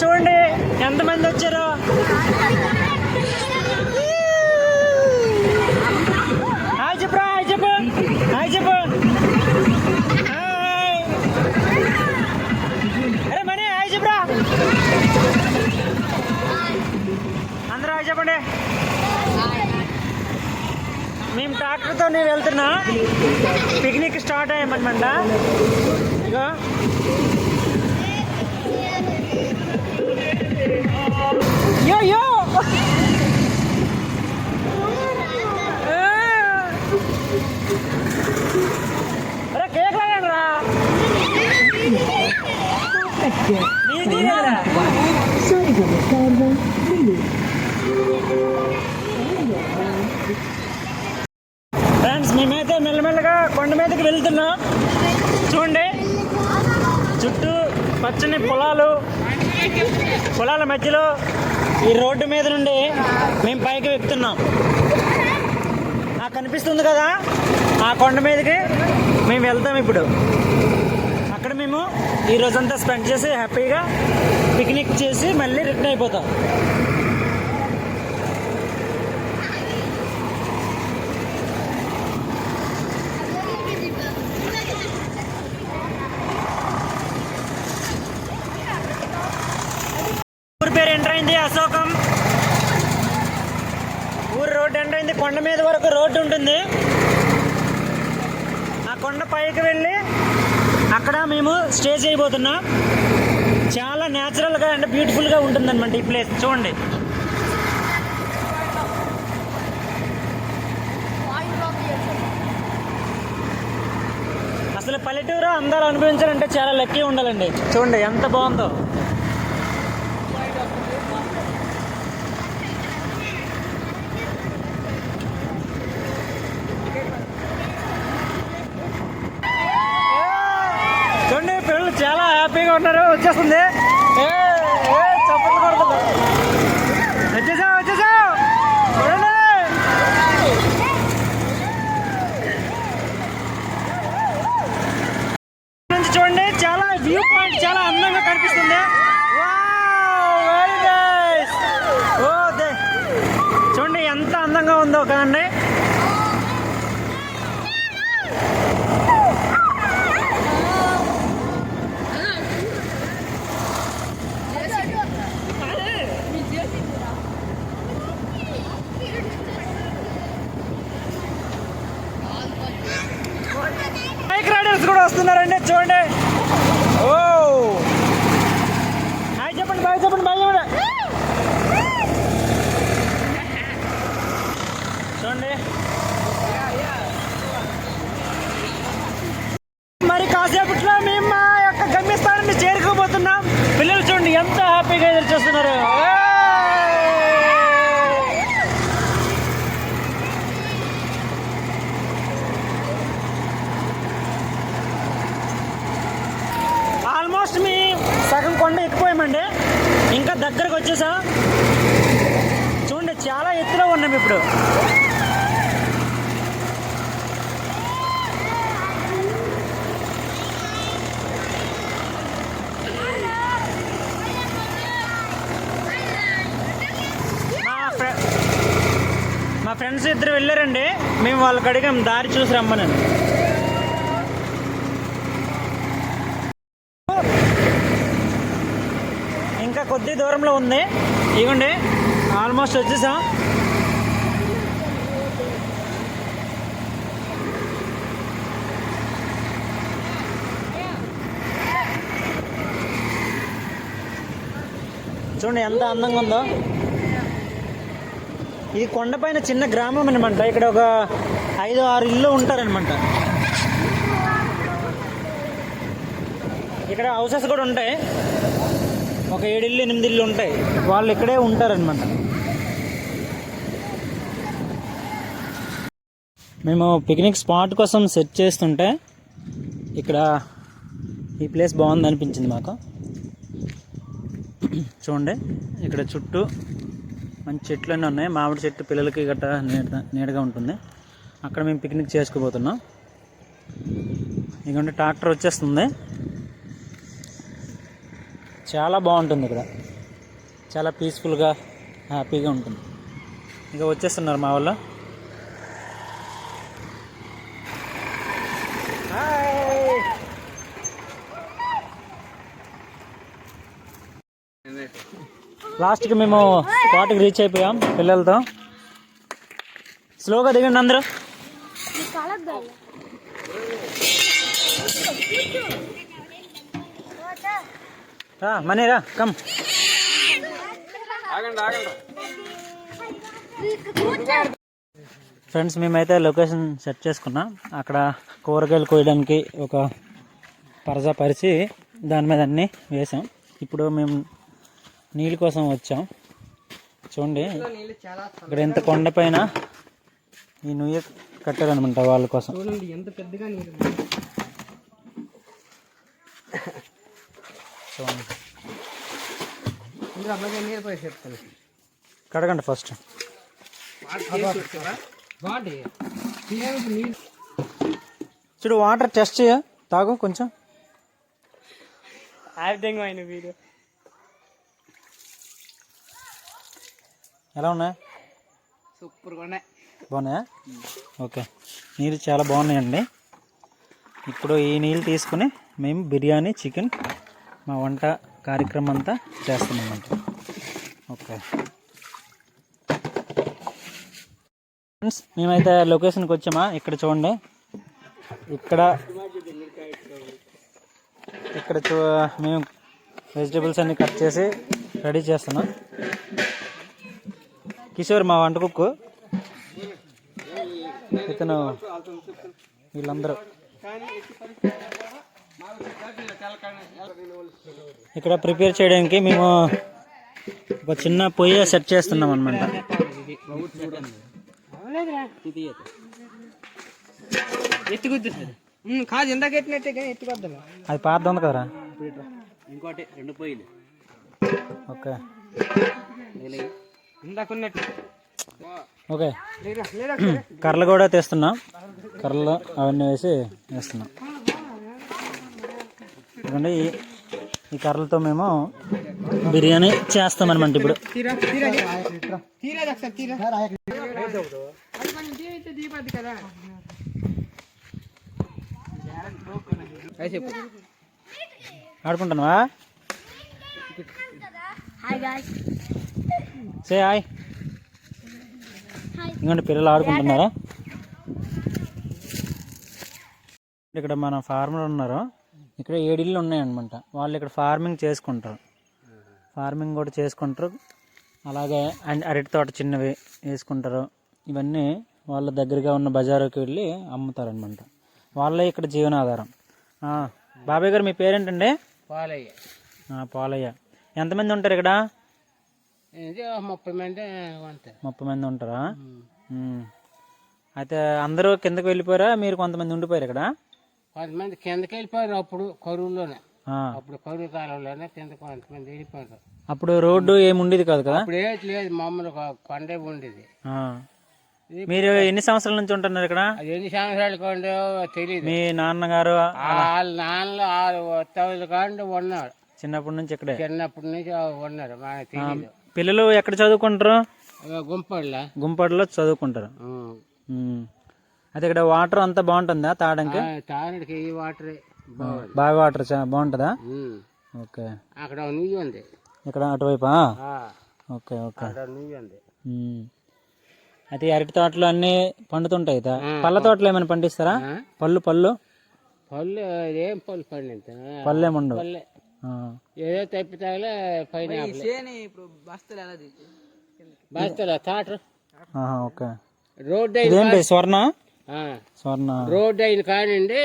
చూడండి ఎంతమంది వచ్చారో. హాయ్ చెప్పు హాయ్ చెప్పు హాయ్ చెప్పు. హాయ్. అరే మనీ హాయ్ చెప్పురా. అందరూ హాయ్ చెప్పండి. మేము ట్రాక్టర్తో నేను వెళ్తున్నా. పిక్నిక్ స్టార్ట్ అయ్యామనమాట ఇగో. యో యో అరే cake? Sonido Ricardo Mini. Friends మేమైతే మెల్లమెల్లగా కొండ మీదకి వెళ్తున్నాం. చూడండి. చుట్టూ పచ్చని పొలాలు. పొలాల మధ్యలో ఈ రోడ్డు మీద నుండి మేము పైకి ఎక్కుతున్నాం. ఆ కనిపిస్తుంది కదా? ఆ కొండ మీదకి మేము వెళ్తాం ఇప్పుడు. అక్కడ మేము ఈ రోజంతా స్పెండ్ చేసి హ్యాపీగా పిక్నిక్ చేసి మళ్ళీ రిటర్న్ అయిపోతాం ఊరి పేరు ఎంటర్ అయింది అశోకం ఊరు రోడ్డు ఎంటర్ అయింది కొండ మీద వరకు రోడ్డు ఉంటుంది ఆ కొండ పైకి వెళ్ళి అక్కడ మేము స్టే చేయబోతున్నాం. చాలా న్యాచురల్గా అండ్ బ్యూటిఫుల్గా ఉంటుందన్నమాట ఈ ప్లేస్ చూడండి. అసలు పల్లెటూరు అందాలు అనుభవించాలంటే చాలా లక్కీ ఉండాలండి. చూడండి ఎంత బాగుందో చూడండి పిల్లలు చాలా హ్యాపీగా ఉన్నారు వచ్చేస్తుంది. ఏ, ఏ, వచ్చేసావు వచ్చేసావు చూడండి. నుంచి చూడండి చాలా వ్యూ పాయింట్ చాలా అందంగా కనిపిస్తుంది. Wow, very nice. చూడండి ఎంత అందంగా ఉందో కదండి బైక్ రైడర్స్ కూడా వస్తున్నారండి చూడండి ఓ హాయ్ చెప్పండి బాయ్ చెప్పండి బాయ్ చెప్పండి చూడండి మరి కాసేపట్లో మేము మా యొక్క గమ్యస్థానాన్ని చేరుకోబోతున్నాం పిల్లలు చూడండి ఎంత హ్యాపీగా ఎదురు చూస్తున్నారు ఏయ్! ఆల్మోస్ట్ మీ సగం కొండ ఎక్కిపోయామండి. ఇంకా దగ్గరకు వచ్చేసా. చూడండి చాలా ఎత్తులో ఉన్నాం ఇప్పుడు. మా ఫ్రెండ్స్ ఇద్దరు వెళ్ళారండి. మేము వాళ్ళకి అడిగాం దారి చూసి రమ్మనండి ఇంకా కొద్ది దూరంలో ఉంది. ఇగోండి ఆల్మోస్ట్ వచ్చేసాం. చూడండి ఎంత అందంగా ఉందో. ఇది కొండపైన చిన్న గ్రామం అనమాట ఇక్కడ ఒక ఐదు ఆరు ఇల్లు ఉంటారనమాట ఇక్కడ హౌసెస్ కూడా ఉంటాయి. ఒక ఏడు ఇల్లు ఎనిమిది ఇల్లు ఉంటాయి. వాళ్ళు ఇక్కడే ఉంటారనమాట మేము పిక్నిక్ స్పాట్ కోసం సెర్చ్ చేస్తుంటే ఇక్కడ ఈ ప్లేస్ బాగుంది అనిపించింది మాకు. చూడండి ఇక్కడ చుట్టూ మంచి చెట్లు అన్నీ ఉన్నాయి. మామిడి చెట్టు పిల్లలకి గట్ట నీడ నీడగా ఉంటుంది. అక్కడ మేము పిక్నిక్ చేసుకోబోతున్నాం ఇదిగోండి ట్రాక్టర్ వచ్చేస్తుంది. చాలా బాగుంటుంది ఇక్కడ. చాలా పీస్ఫుల్గా హ్యాపీగా ఉంటుంది. ఇంకా వచ్చేస్తున్నారు మా వాళ్ళు. లాస్ట్కి మేము స్పాట్కి రీచ్ అయిపోయాం పిల్లలతో. స్లోగా దిగండి అందరూ. రా మనీ రా కమ్ ఫ్రెండ్స్ మేమైతే లొకేషన్ సెట్ చేసుకున్నాం. అక్కడ కూరగాయలు కోయడానికి ఒక పరజా పరిచి దాని మీద అన్నీ వేసాం. ఇప్పుడు మేము నీళ్ళ కోసం వచ్చాం. చూడండి ఇక్కడ ఎంత కొండ పైన ఈ నుయ్య కట్టారనమాట వాళ్ళ కోసం. చూడండి ఎంత పెద్దగా నీరు చూడండి. ఇందులో అబ్బాయి నీరు పోయి చెప్తాను కడగండి ఫస్ట్ చూడు వాటర్ టెస్ట్ చేయ. తాగు కొంచెం. వీడియో. ఎలా ఉన్నాయి? సూపర్గా ఉన్నాయి. బాగున్నాయా? ఓకే. నీళ్ళు చాలా బాగున్నాయండి. ఇప్పుడు ఈ నీళ్ళు తీసుకుని మేము బిర్యానీ చికెన్ మా వంట కార్యక్రమం అంతా చేస్తామన్నమాట ఓకే. ఫ్రెండ్స్ మేమైతే లొకేషన్కి వచ్చామా? ఇక్కడ చూడండి. ఇక్కడ ఇక్కడ చూ మేము వెజిటేబుల్స్ అన్ని కట్ చేసి రెడీ చేస్తున్నాం. కిషోర్ మా వంట కుక్కు. ఇతను వీళ్ళందరూ. ఇక్కడ ప్రిపేర్ చేయడానికి మేము ఒక చిన్న పొయ్యి సెట్ చేస్తున్నాం అనమాట కాదు ఇందాక ఎట్టినట్టే కానీ ఎత్తుకొద్దాం అది పాత ఉంది కదరా? ఇంకోటి రెండు పొయ్యిలు. ఓకే. ఇందాక ఉన్నట్టు ఓకే. కర్రలు కూడా తెస్తున్నాం. కర్రలు అవన్నీ వేసి వేస్తున్నాం. ఎందుకంటే ఈ కర్రలతో మేము బిర్యానీ చేస్తామన్నమాట ఇప్పుడు. తీరా తీరా తీరా. ఒకసారి తీరా అది కొంచెం తీరైతే దీపద్ది కదా. చెప్పు ఆడుకుంటున్నావా సే హాయ్ ఇంకోండి పిల్లలు ఆడుకుంటున్నారా? ఇక్కడ మన ఫార్మర్ ఉన్నారు. ఇక్కడ ఏడిళ్ళు ఉన్నాయన్నమాట. వాళ్ళు ఇక్కడ ఫార్మింగ్ చేసుకుంటారు. ఫార్మింగ్ కూడా చేసుకుంటారు. అలాగే అండ్ అరటి తోట చిన్నవి వేసుకుంటారు. ఇవన్నీ వాళ్ళ దగ్గరగా ఉన్న బజారుకి వెళ్ళి అమ్ముతారనమాట వాళ్ళే ఇక్కడ జీవనాధారం. బాబాయ్ గారు మీ పేరేంటండి? పాలయ్య. పాలయ్య. ఎంతమంది ఉంటారు ఇక్కడ? ముప్పై మంది ముప్పై మంది ఉంటారా. అయితే అందరూ కిందకి వెళ్ళిపోయారా? మీరు కొంతమంది ఉండిపోయారు ఇక్కడ? కొంతమంది కిందకి వెళ్ళిపోయారు అప్పుడు కరువులోనే. అప్పుడు కరువు కాలంలోనే కింద కొంతమంది వెళ్ళిపోయారు. అప్పుడు రోడ్డు ఏమి ఉండేది కాదు కదా? అప్పుడు ఏది లేదు మామూలు కొండే ఉండేది. మీరు ఎన్ని సంవత్సరాల నుంచి ఉంటున్నారు ఇక్కడ? ఎన్ని సంవత్సరాలు కొండో తెలియదు మీ నాన్నగారు వాళ్ళ నాన్నలు ఆరు తొమ్మిది కాండి ఉన్నాడు చిన్నప్పటి నుంచి ఇక్కడే? చిన్నప్పటి నుంచి ఉన్నారు మనకు తెలియదు పిల్లలు ఎక్కడ చదువుకుంటారు? గుంపడిలా. గుంపడిలో చదువుకుంటారు. అయితే ఇక్కడ వాటర్ అంతా బాగుంటుందా తాగడానికి? తానుడికి ఈ వాటరే బాగుంది. బావి వాటర్ బాగుంటుందా. ఓకే. అక్కడ నుయ్యి ఉంది. ఇక్కడ అటువైపా ఆ, ఓకే ఓకే. అక్కడ నుయ్యి ఉంది. అయితే అరటి తోటలు అన్నీ పండుతుంటాయి పళ్ళ తోటలు ఏమైనా పండిస్తారా? పళ్ళు పళ్ళు? పళ్ళు ఏం పళ్ళు పండింత పళ్ళు ఏముండవు. ఏదో తప్పితాగలే పైన ఇప్పుడు బస్తాలు తాటరు. ఓకే. ఇదేంటి స్వర్ణ? స్వర్ణ. రోడ్డు అయిన కానివ్వండి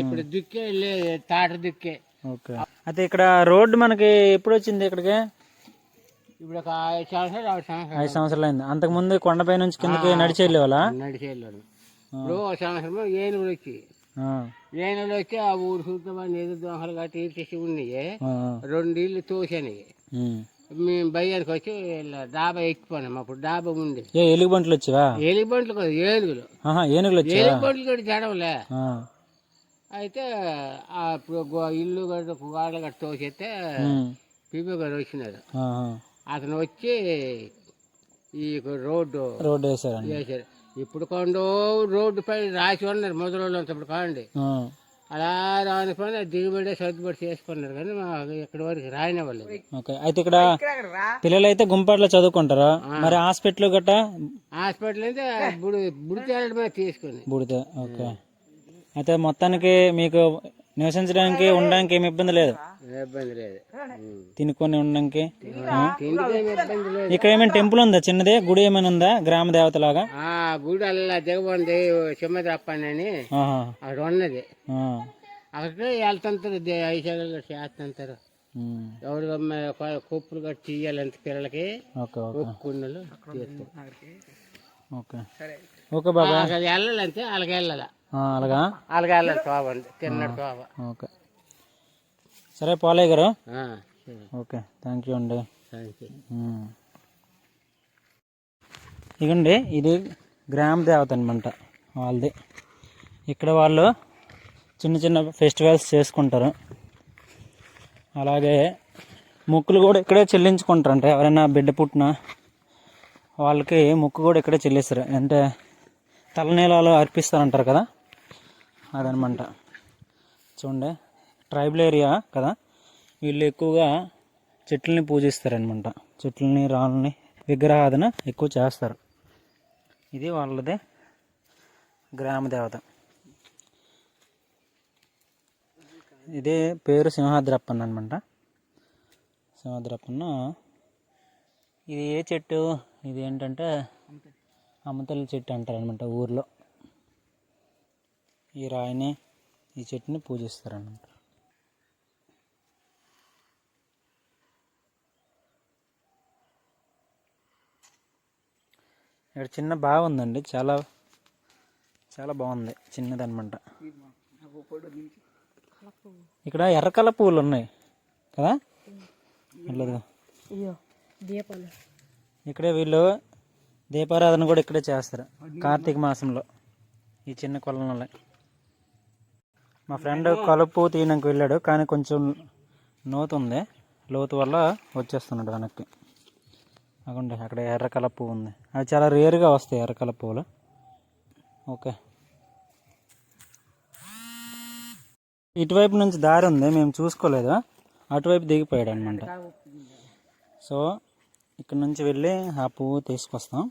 ఇప్పుడు దుక్కే లేదు తాట దుక్కే. ఓకే. అయితే ఇక్కడ రోడ్డు మనకి ఎప్పుడు వచ్చింది ఇక్కడికి? ఇప్పుడు ఒక ఐదు సంవత్సరాలు ఆరు సంవత్సరాలు. ఐదు సంవత్సరాలు అయింది అంతకుముందు కొండపై నుంచి కిందకి నడిచి వెళ్ళేవాళ్ళ నడిచేళ్ళాడు ఇప్పుడు ఒక సంవత్సరం ఏనుగులు వచ్చి ఆ, ఏనుగులు వచ్చి ఆ ఊరు చూద్దామని ఏదో దోహలు కట్టి తీసి ఉన్నాయి. రెండు ఇల్లు తోసాయి ఉమ్. మేము బయ్యానికి వచ్చి డాబా ఎక్కిపోయినాం. అప్పుడు డాబా ఉంది ఏ ఎలుగుబంట్లు వచ్చావా? ఎలిబంట్లు కదా ఏనుగులు. ఏనుగులు వచ్చావా? ఎలిబంట్లు కూడా జడవలే ఆ, అయితే గో- ఇల్లు గోడలు గట్ట తోసేస్తే. పీపీ గారు వచ్చినారు. అతను వచ్చి ఈ రోడ్డు రోడ్డు వేసారండి చేశారు ఇప్పుడు కొండో రోడ్డు పై రాసి ఉన్నారు. మొదలు ఇప్పుడు కాండి. అలా రాని పని దిగుబడి సర్దుబడి చేసుకున్నారు కానీ మా ఇక్కడి వరకు రాయనివ్వలేదు ఓకే అయితే ఇక్కడ పిల్లలు అయితే గుంపాట్లో చదువుకుంటారా? మరి హాస్పిటల్ గట్ట? హాస్పిటల్ అయితే బుడి బుడి తేలడమే తీసుకుని బుడితే ఓకే. అయితే మొత్తానికి మీకు నివసించడానికి ఉండడానికి ఏమి ఇబ్బంది లేదు. ఇబ్బంది లేదు. తినుకొని ఉండడానికి ఇక్కడ ఏమైనా టెంపుల్ ఉందా? చిన్నది? గుడి ఏమైనా ఉందా? గ్రామ దేవత లాగా ఆ గుడి అలా దిగబంది సింహద్రప్పని. అక్కడ ఉన్నది. ఆ. అక్కడికి వెళ్తుంటారు ఐశాఖలు చేస్తుంటారు. ఎవరు కుప్పులు కట్టి తీయాలంత పిల్లలకి. Okay okay. కుండలు తీస్తారు. ఓకే. ఓకే బాబా. అక్కడ వెళ్ళాలంటే వాళ్ళకి వెళ్ళాలి. అలాగా? తిన్నాడు శోభ ఓకే. సరే పాలయ్య గారు. ఓకే థ్యాంక్ యూ అండి. ఇగండి ఇది గ్రామ దేవత అనమాట వాళ్ళది. ఇక్కడ వాళ్ళు చిన్న చిన్న ఫెస్టివల్స్ చేసుకుంటారు. అలాగే మొక్కులు కూడా ఇక్కడే చెల్లించుకుంటారంట ఎవరైనా బిడ్డ పుట్టినా వాళ్ళకి మొక్కు కూడా ఇక్కడే చెల్లిస్తారు. అంటే తలనీలాలు అర్పిస్తారంటారు కదా? అదనమాట. చూడండి ట్రైబల్ ఏరియా కదా? వీళ్ళు ఎక్కువగా చెట్లని పూజిస్తారనమాట. చెట్లని రాళ్ళని విగ్రహాదన ఎక్కువ చేస్తారు. ఇది వాళ్ళదే గ్రామదేవత ఇదే ఇది పేరు సింహాద్రప్పన్ అనమాట సింహాద్రప్పన్న ఇది ఏ చెట్టు? ఇది ఏంటంటే అమతల చెట్టు అంటారు అనమాట ఊర్లో. ఈ రాయిని ఈ చెట్టుని పూజిస్తారనమాట ఇక్కడ చిన్న బావి ఉందండి. చాలా చాలా బాగుంది. చిన్నదనమాట ఇక్కడ ఎర్రకల పువ్వులు ఉన్నాయి కదా దీపాలు. ఇక్కడే వీళ్ళు దీపారాధన కూడా ఇక్కడే చేస్తారు. కార్తీక మాసంలో ఈ చిన్న కొలంలో మా ఫ్రెండ్ కలుపు తీయడానికి వెళ్ళాడు కానీ కొంచెం లోతు ఉంది లోతు వల్ల వచ్చేస్తున్నాడు వెనక్కి. అక్కడ అక్కడ ఎర్ర కలపు ఉంది. అవి చాలా రేరుగా వస్తాయి ఎర్ర కలపులు ఓకే. ఇటువైపు నుంచి దారి ఉంది మేము చూసుకోలేదు. అటువైపు దిగిపోయాడు అనమాట సో ఇక్కడ నుంచి వెళ్ళి ఆ పువ్వు తీసుకొస్తాం.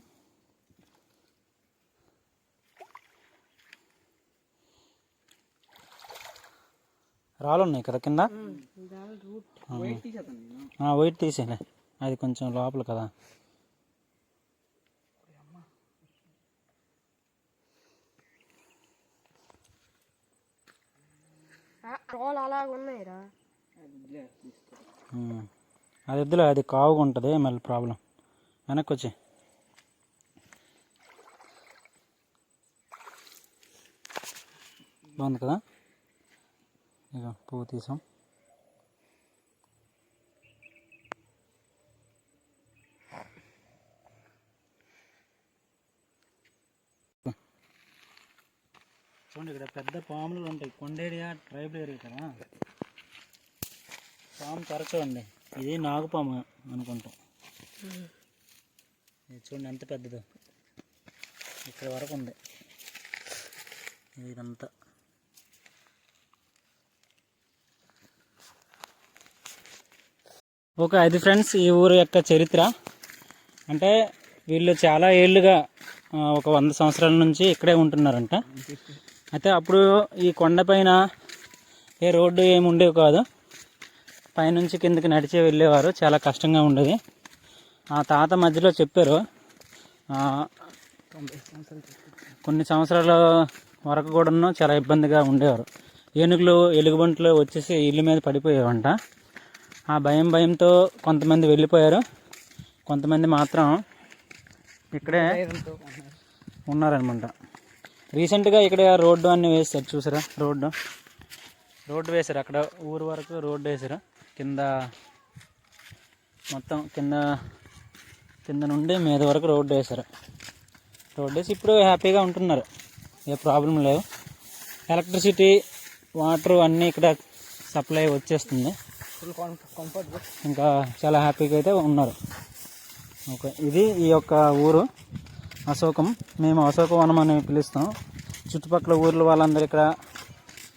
రాళ్ళు ఉన్నాయి కదా? కింద ఆ, వైట్ తీసేలే. అది కొంచెం లోపల కదా. రోల్ అలాగ ఉన్నాయిరా. ఉమ్. అది వద్దులే అది కావుగా ఉంటుంది మళ్ళీ ప్రాబ్లం వెనక్కి వచ్చి. బాగుంది కదా? ఇక పువ్వు తీసాం. చూడండి ఇక్కడ పెద్ద పాములు ఉంటాయి. కొండేరియా ట్రైబల్ ఏరియా కదా. పాము తరచు అండి ఇది నాగుపాము అనుకుంటాం. ఇది చూడండి ఎంత పెద్దదో. ఇక్కడ వరకు ఉంది. ఇదంతా. ఓకే అది ఫ్రెండ్స్ ఈ ఊరు యొక్క చరిత్ర. అంటే వీళ్ళు చాలా ఏళ్ళుగా ఒక వంద సంవత్సరాల నుంచి ఇక్కడే ఉంటున్నారంట. అయితే అప్పుడు ఈ కొండపైన ఏ రోడ్డు ఏమి ఉండేవి కాదు. పైనుంచి కిందకి నడిచే వెళ్ళేవారు. చాలా కష్టంగా ఉండేది. ఆ తాత మధ్యలో చెప్పారు. కొన్ని సంవత్సరాల వరకు కూడా చాలా ఇబ్బందిగా ఉండేవారు. ఏనుగులు ఎలుగుబంట్లు వచ్చేసి ఇల్లు మీద పడిపోయేవంట. ఆ భయం భయంతో కొంతమంది వెళ్ళిపోయారు. కొంతమంది మాత్రం ఇక్కడే ఉన్నారనమాట రీసెంట్గా ఇక్కడ రోడ్డు అన్నీ వేస్తారు చూసారా? రోడ్డు. రోడ్డు వేశారు అక్కడ ఊరు వరకు రోడ్డు వేశారు. కింద మొత్తం కింద కింద నుండి మీద వరకు రోడ్డు వేశారు. రోడ్డు వేసి ఇప్పుడు హ్యాపీగా ఉంటున్నారు. ఏ ప్రాబ్లం లేవు ఎలక్ట్రిసిటీ వాటర్ అన్నీ ఇక్కడ సప్లై వచ్చేస్తుంది. ఇంకా చాలా హ్యాపీగా అయితే ఉన్నారు ఓకే ఇది ఈ యొక్క ఊరు అశోకం మేము అశోకవనం అని పిలుస్తాం చుట్టుపక్కల ఊర్ల వాళ్ళందరూ ఇక్కడ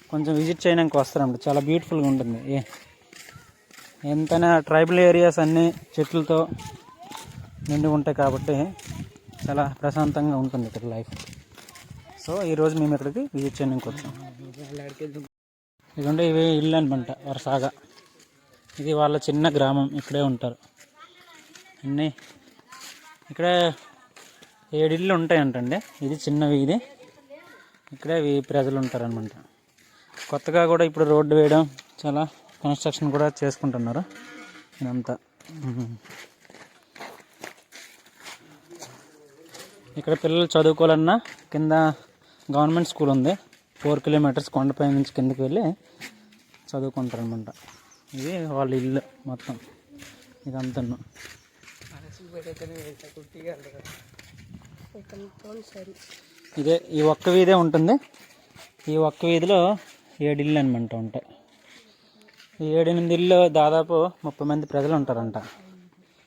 కొంచెం విజిట్ చేయడానికి వస్తారండి చాలా బ్యూటిఫుల్గా ఉంటుంది ఏ ఎంతైనా ట్రైబల్ ఏరియాస్ అన్నీ చెట్లతో నిండి ఉంటాయి కాబట్టి చాలా ప్రశాంతంగా ఉంటుంది ఇక్కడ లైఫ్ సో ఈరోజు మేము ఇక్కడికి విజిట్ చేయడానికి వచ్చాం ఇదిగోండి ఇవి ఇల్లు అనమాట వరసాగా ఇది వాళ్ళ చిన్న గ్రామం. ఇక్కడే ఉంటారు. అన్నీ ఇక్కడే ఏడిళ్ళు ఉంటాయంటండి. ఇది చిన్నవి ఇది. ఇక్కడే ప్రజలు ఉంటారనమాట కొత్తగా కూడా ఇప్పుడు రోడ్డు వేయడం చాలా కన్స్ట్రక్షన్ కూడా చేసుకుంటున్నారు ఇదంతా. ఇక్కడ పిల్లలు చదువుకోవాలన్నా కింద గవర్నమెంట్ స్కూల్ ఉంది. ఫోర్ కిలోమీటర్స్ కొండపై నుంచి కిందకి వెళ్ళి చదువుకుంటారు అనమాట ఇది వాళ్ళ ఇల్లు మొత్తం. ఇదంతా ఇదే ఈ ఒక్క వీధే ఉంటుంది. ఈ ఒక్క వీధిలో ఏడు ఇల్లు అనమాట ఉంటాయి. ఈ ఏడెనిమిది ఇల్లు దాదాపు ముప్పై మంది ప్రజలు ఉంటారంట.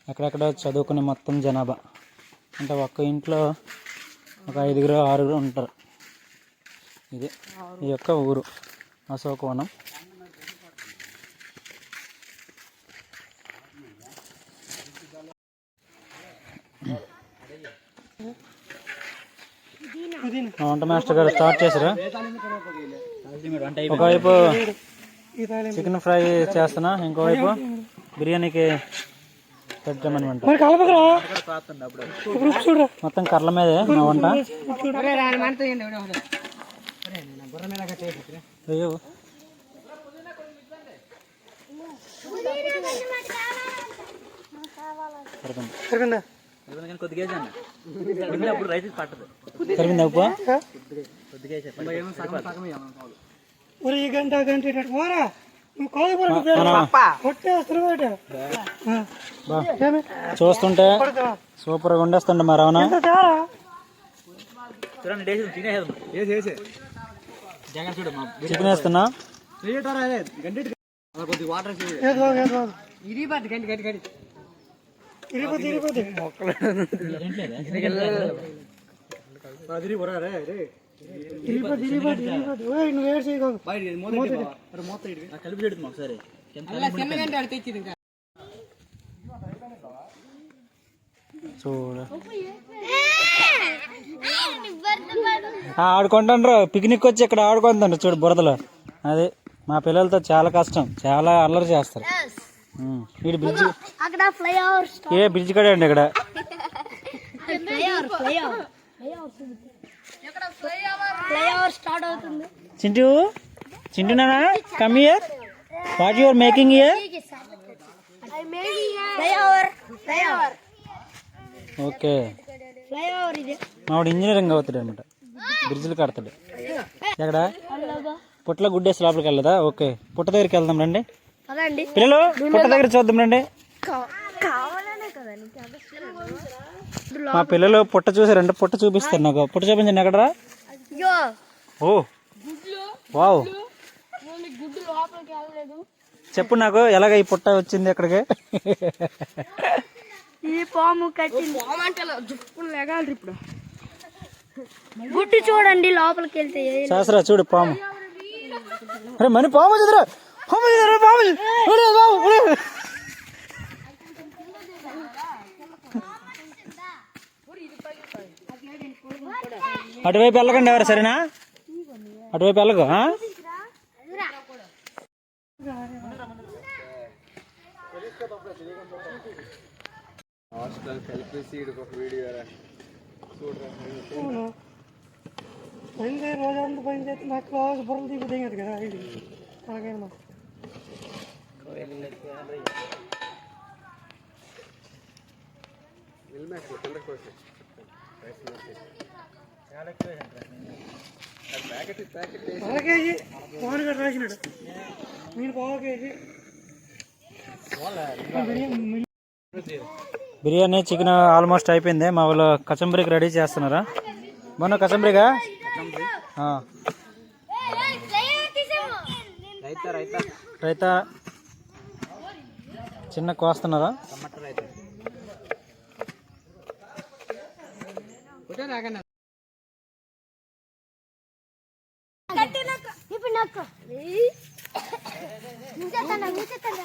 ఎక్కడెక్కడ చదువుకునే మొత్తం జనాభా. అంటే ఒక్క ఇంట్లో ఒక ఐదుగురు ఆరుగురు ఉంటారు. ఇది. ఈ యొక్క ఊరు అశోకవనం. వంట మాస్టర్ గారు స్టార్ట్ చేశారు. ఒకవైపు చికెన్ ఫ్రై చేస్తున్నా ఇంకోవైపు బిర్యానీకి పెట్టామనమాట మొత్తం కర్ల మీదే నా వంట. అయ్యో. సరిపోయింది. ఈ గంట గంట పోరా. చూస్తుంటే సూపర్గా ఉండేస్తుండే మా రవణ. చికెన్ వేస్తున్నా? ఇరిపోతే ఇరిపోతే ఇరిపోతే ఇరిపోతే చూడ. ఆడుకుంటాండ్రు. పిక్నిక్ వచ్చి ఇక్కడ ఆడుకుంటాండ్రు. చూడు బురదలో. అది మా పిల్లలతో చాలా కష్టం. చాలా అల్లరి చేస్తారు. వీడు బ్రిడ్జ్ అక్కడ ఫ్లై ఓవర్ ఏ బ్రిడ్జ్ కడే అండి ఇక్కడ? Flyover flyover flyover start అవుతుంది. చింటూ? చింటూ నానా come here what your making here okay ఇది. మావాడు ఇంజనీరింగ్ అవుతాడు అనమాట. బ్రిడ్జ్లు కడతాడు. ఎక్కడ? పుట్టలో గుడ్డేసి లోపలికి వెళ్ళదా? ఓకే పుట్ట దగ్గరికి వెళ్దాం రండి. పిల్లలు పుట్ట దగ్గర చూద్దాం రండి. మా పిల్లలు పుట్ట చూసారంటే పుట్ట చూపిస్తారు నాకు. పుట్ట చూపించండి ఎక్కడరా? ఓ. వావ్. చెప్పు నాకు ఎలాగ ఈ పుట్ట వచ్చింది ఎక్కడికి? ఇది పాము కట్టింది. లెగాలి ఇప్పుడు గుడ్డు చూడండి లోపలికి వెళ్తే శాస్త్రా చూడు పాము. అరే మని పాము చదురా ఒరే, పాము, ఒరే. అటువైపు వెళ్ళకండి ఎవరు సరేనా? అటువైపు వెళ్ళకు ఆ? పోయింది రోజంతా పోయింది నాకు క్లాస్ బుర్రలు దిగుతాయి కదా ఇది. అలాగేమో అర కేజీ పవన్ గారు రాసినాడు మీరు పావు కేజీ బిర్యానీ చికెన్ ఆల్మోస్ట్ అయిపోయింది. మా వాళ్ళు కచంబరికి రెడీ చేస్తున్నారా? మొన్న కచంబరిగా రైతా. చిన్న కోస్తున్నారా? ఇప్పుడు నాకు ముంచెత్తాను ముంచెత్తాను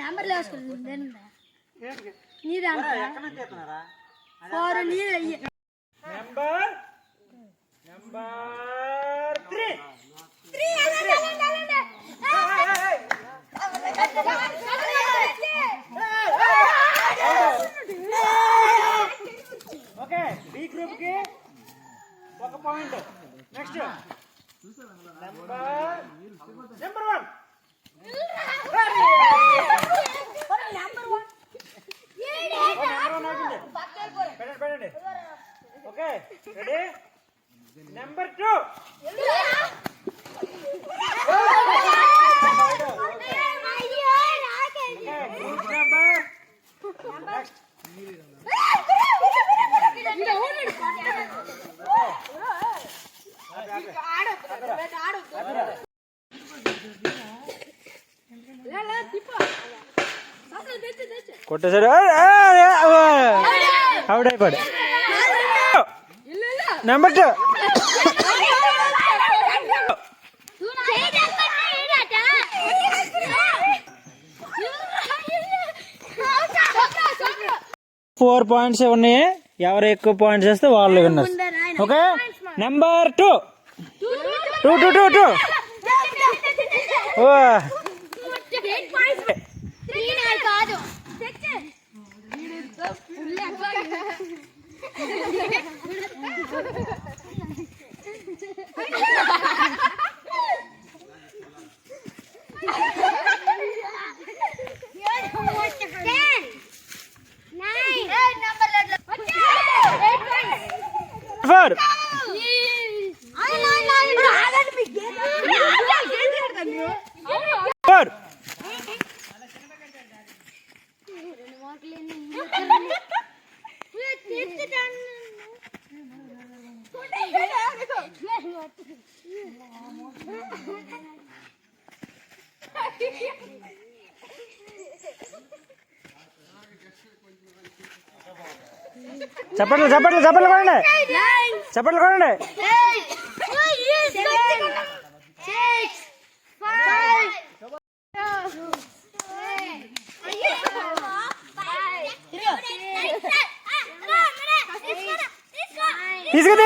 నెంబర్లు వేసుకుంది నీదంతా ఫోర్ నీది number number three okay B గ్రూప్కి ఒక point next number number one పెట్టండి పెట్టండి okay ready number two group number next కొట్టేసాడు out అయిపోయాడు. నెంబర్ టూ ఫోర్ పాయింట్స్ ఉన్నాయి ఎవరు ఎక్కువ పాయింట్స్ వేస్తే వాళ్ళు winners okay number two two two two two two. చప్పట్లు చప్పట్లు చప్పట్లు కొనండి. చప్పట్లు కొనండి. తీసుకు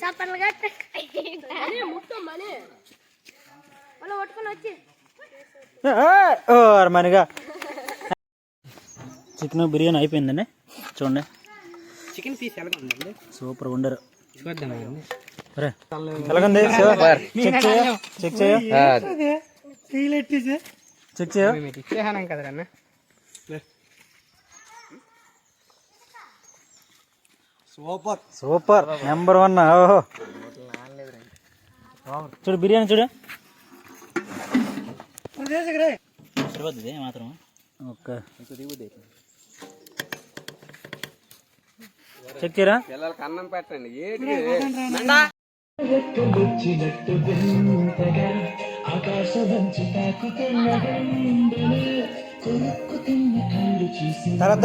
చప్పట్లు కట్టి. మనగా చికెన్ బిర్యానీ అయిపోయిందండి. చూడండి. చికెన్ పీస్ ఎలా ఉందండి సూపర్. ఉండరు ఎలాగుంది చెక్ చేయ చెక్ చేయ. చెక్ చేయ. ఇచ్చేసానం కదరన్న. సూపర్. నెంబర్ వన్ ఓహో. చూడు బిర్యానీ చూడు. సరిపోతుంది మాత్రం ఓకే. చెక్ చేయరా పిల్లలకి అన్నం పెట్టండి. ఏంటి? తర్వాత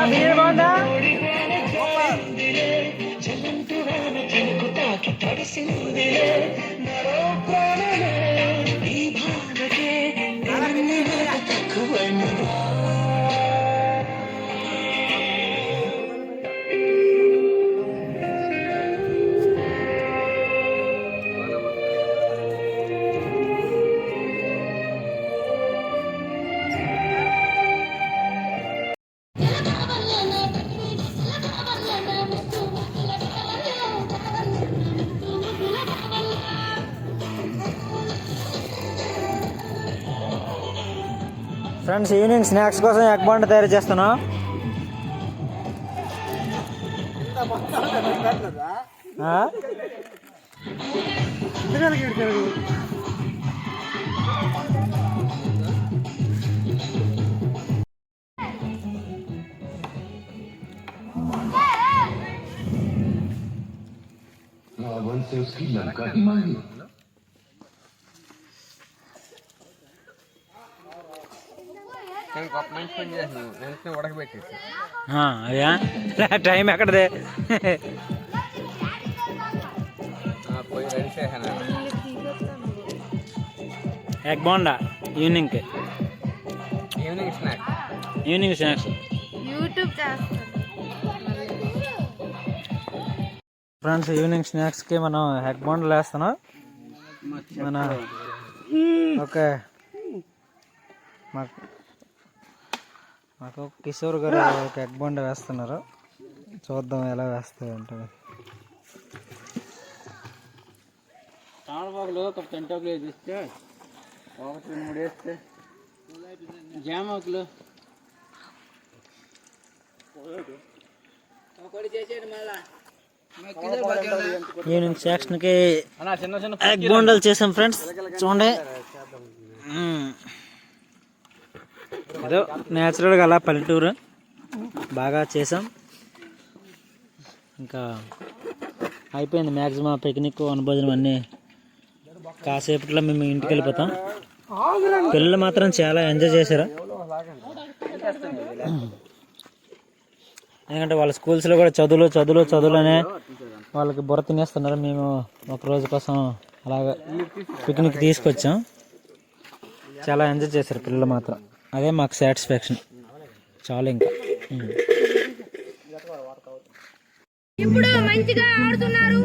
బాగుందా ఫ్రెండ్స్ ఈవినింగ్ స్నాక్స్ కోసం ఎగ్ బాండ్ తయారు చేస్తున్నాం ఆ? रावण से उसकी लंका ही मांगी ఆ, అయ్యా? టైం ఎక్కడదే? Egg bonda ఈవినింగ్కి. Evening snack evening snacks. YouTube friends evening స్నాక్స్కి మనం ఎగ్ బాండ్లు వేస్తున్నాం మన ఓకే. మాకు మాకు కిషోర్ గారు ఒక ఎగ్ బాండ్ వేస్తున్నారు. చూద్దాం ఎలా వేస్తాయి ఉంటుంది తామలపాకులు ఒక పెంటాకులు వేసిస్తే ఒకటి రెండు మూడు వేస్తే జామాకులు. ఈవినింగ్ చిన్న ఎగ్ బోండాలు చేసాం ఫ్రెండ్స్. చూడండి. ఏదో న్యాచురల్గా అలా పల్లెటూరు బాగా చేసాం. ఇంకా అయిపోయింది మ్యాక్సిమం పిక్నిక్ అనుభోజనం అన్నీ. కాసేపట్లో మేము ఇంటికి వెళ్ళిపోతాం. పిల్లలు మాత్రం చాలా ఎంజాయ్ చేశారు? ఎందుకంటే వాళ్ళ స్కూల్స్లో కూడా చదువులు చదువులు చదువులనే వాళ్ళకి బుర్ర తినేస్తున్నారు. మేము ఒక రోజు కోసం అలాగా పిక్నిక్ తీసుకొచ్చాం. చాలా ఎంజాయ్ చేశారు పిల్లలు మాత్రం. అదే మాకు సాటిస్ఫాక్షన్ చాలు ఇంకా. ఇప్పుడు మంచిగా ఆడుతున్నారు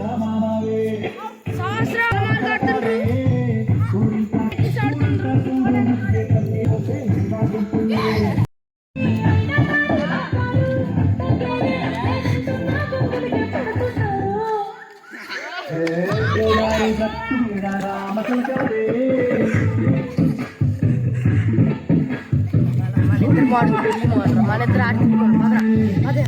సంవత్సరాలు మాట్లాడుతున్నారు ప్రాక్టీస్ ఆడుతున్నారు. మన ఇద్దరు ఆడుకుంటారు మన ఇద్దరు ఆడుకుంటారు అదే